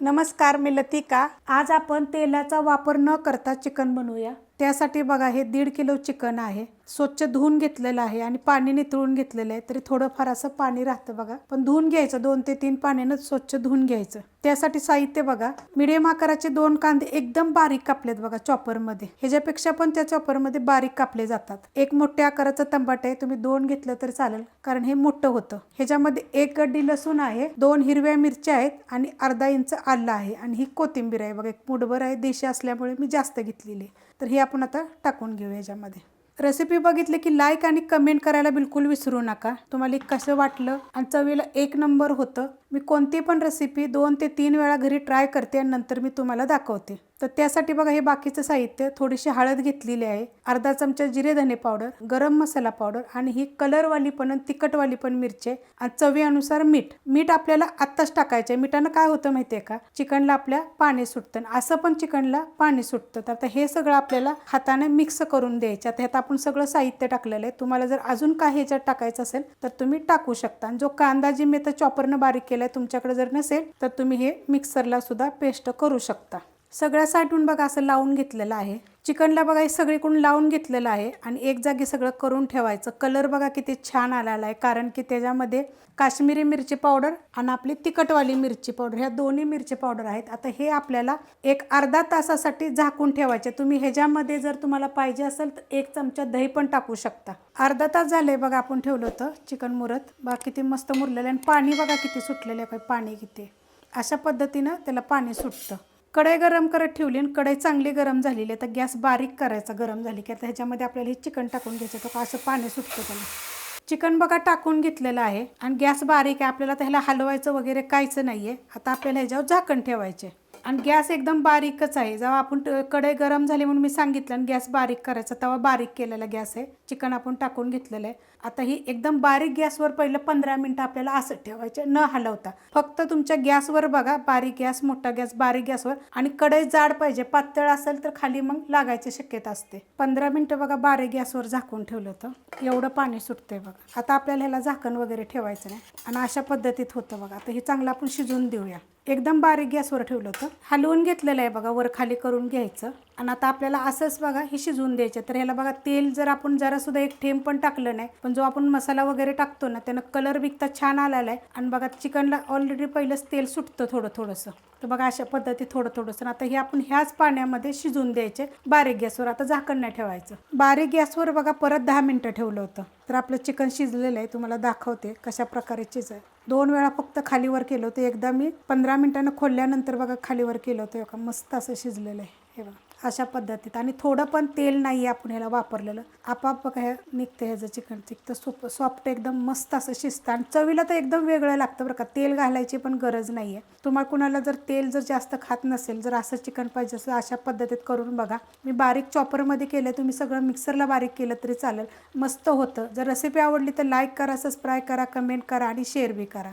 नमस्कार मी लतिका. आज आपण तेलाचा वापर न करता चिकन बनवूया. त्यासाठी बघा हे दीड किलो चिकन आहे. स्वच्छ धुवून घेतलेलं आहे आणि पाणी नितळून घेतलेलं आहे. तरी थोडंफार असं पाणी राहतं बघा. पण धुवून घ्यायचं दोन ते तीन पाण्यानं स्वच्छ धुवून घ्यायचं. त्यासाठी साहित्य बघा. मिडियम आकाराचे दोन कांदे एकदम बारीक कापलेत बघा चॉपरमध्ये. ह्याच्यापेक्षा पण त्या चॉपरमध्ये बारीक कापले जातात. एक मोठ्या आकाराचं तंबाट आहे. तुम्ही दोन घेतलं तरी चालेल कारण हे मोठं होतं. ह्याच्यामध्ये एक गड्डी लसूण आहे दोन हिरव्या मिरच्या आहेत आणि अर्धा इंच आलं आहे. आणि ही कोथिंबीर आहे बघा. एक मुठभर आहे देशी असल्यामुळे मी जास्त घेतलेली तर ही आपण आता टाकून घेऊ याच्यामध्ये रेसिपी बघितली की लाईक आणि कमेंट करायला बिलकुल विसरू नका. तुम्हाला कसं वाटलं आणि चवीला एक नंबर होतं मी कोणती पण रेसिपी दोन ते तीन वेळा घरी ट्राय करते आणि नंतर मी तुम्हाला दाखवते. तर त्यासाठी बघा हे बाकीचं साहित्य थोडीशी हळद घेतलेली आहे अर्धा चमचा जिरे धने पावडर गरम मसाला पावडर आणि ही कलरवाली पण आणि तिखटवाली पण मिरची आहे. आणि चवीनुसार मीठ. मीठ आपल्याला आत्ताच टाकायचं आहे. मिठानं काय होतं माहिती आहे का? चिकनला आपल्या पाणी सुटतं आणि असं पण चिकनला पाणी सुटतं. तर आता हे सगळं आपल्याला हाताने मिक्स करून द्यायचं आता ह्यात आपण सगळं साहित्य टाकलेलं आहे. तुम्हाला जर अजून काही ह्याच्यात टाकायचं असेल तर तुम्ही टाकू शकता. आणि जो कांदा जी मी तर चॉपरनं बारीक केला आहे तुमच्याकडे जर नसेल तर तुम्ही हे मिक्सरला सुद्धा पेस्ट करू शकता. सगळ्या साठवून बघा असं लावून घेतलेलं आहे. चिकनला बघा हे सगळीकडून लावून घेतलेलं आहे आणि एक जागी सगळं करून ठेवायचं. कलर बघा किती छान आलेला आहे कारण की त्याच्यामध्ये काश्मीरी मिरची पावडर आणि आपली तिखटवाली मिरची पावडर ह्या दोन्ही मिरची पावडर आहेत. आता हे आपल्याला एक अर्धा तासासाठी झाकून ठेवायचे. तुम्ही ह्याच्यामध्ये जर तुम्हाला पाहिजे असेल तर एक चमचा दही पण टाकू शकता. अर्धा तास झाले बघा आपण ठेवलं होतं चिकन मुरत. बघा किती मस्त मुरलेलं आहे आणि पाणी बघा किती सुटलेलं आहे पाणी किती. अशा पद्धतीनं त्याला पाणी सुटतं. कढई गरम करत ठेवली आणि कढई चांगली गरम झालेली आहे. तर गॅस बारीक करायचा गरम झाली की आता ह्याच्यामध्ये आपल्याला हे चिकन टाकून घ्यायचं तर असं पाणी सुटतं त्याला. चिकन बघा टाकून घेतलेलं आहे. आणि गॅस बारीक आहे. आपल्याला त्याला हलवायचं वगैरे काहीच नाही आहे आता आपल्याला ह्याच्यावर झाकण ठेवायचे आणि गॅस एकदम बारीकच आहे. जेव्हा आपण कढई गरम झाली म्हणून मी सांगितलं आणि गॅस बारीक करायचा तेव्हा बारीक केलेला गॅस आहे. चिकन आपण टाकून घेतलेलं आहे. आता ही एकदम बारीक गॅसवर पहिलं पंधरा मिनटं आपल्याला असं ठेवायचे न हलवता. फक्त तुमच्या गॅसवर बघा बारीक गॅस मोठा गॅस बारीक गॅसवर. आणि कढई जाड पाहिजे पातळ असेल तर खाली मग लागायची शक्यता असते. पंधरा मिनटं बघा बारीक गॅसवर झाकून ठेवलं होतं. एवढं पाणी सुटतंय बघा. आता आपल्याला ह्याला झाकण वगैरे ठेवायचं नाही. आणि अशा पद्धतीत होतं बघा. आता हे चांगलं आपण शिजवून देऊया. एकदम बारीक गॅसवर ठेवलं होतं. हलवून घेतलेलं आहे बघा वर खाली करून घ्यायचं. आणि आता आपल्याला असंच बघा हे शिजवून द्यायचं. तर ह्याला बघा तेल जर आपण जरा सुद्धा एक थेंब पण टाकलं नाही पण जो आपण मसाला वगैरे टाकतो ना त्यानं कलर विकता छान आलेला आहे. आणि बघा चिकनला ऑलरेडी पहिलंच तेल सुटतं थोडं थोडंसं. तर बघा अशा पद्धती थोडं थोडंसं. आता हे आपण ह्याच पाण्यामध्ये शिजवून द्यायचे बारीक गॅसवर. आता झाकण नाही ठेवायचं. बारीक गॅसवर बघा परत दहा मिनटं ठेवलं होतं. तर आपलं चिकन शिजलेलं आहे तुम्हाला दाखवते कशा प्रकारे चिज आहे. दोन वेळा फक्त खालीवर केलं होतं. एकदा मी पंधरा मिनिटानं खोलल्यानंतर बघा खालीवर केलं होतं. का मस्त असं शिजलेलं आहे. हे बघा. अशा पद्धतीत. आणि थोडं पण तेल नाही आहे आपण ह्याला वापरलेलं. आपाप काय हे निघतं ह्याचं चिकन. चिकतं सोप सॉफ्ट एकदम मस्त असं शिजतं. आणि चवीला तर एकदम वेगळं लागतं बरं का. तेल घालायची पण गरज नाही आहे. तुम्हाला कुणाला जर तेल जर जास्त खात नसेल जर असं चिकन पाहिजे असेल अशा पद्धतीत करून बघा. मी बारीक चॉपरमध्ये केलं तुम्ही सगळं मिक्सरला बारीक केलं तरी चालेल. मस्त होतं. जर रेसिपी आवडली तर लाईक करा सबस्क्राईब करा कमेंट करा आणि शेअर बी करा.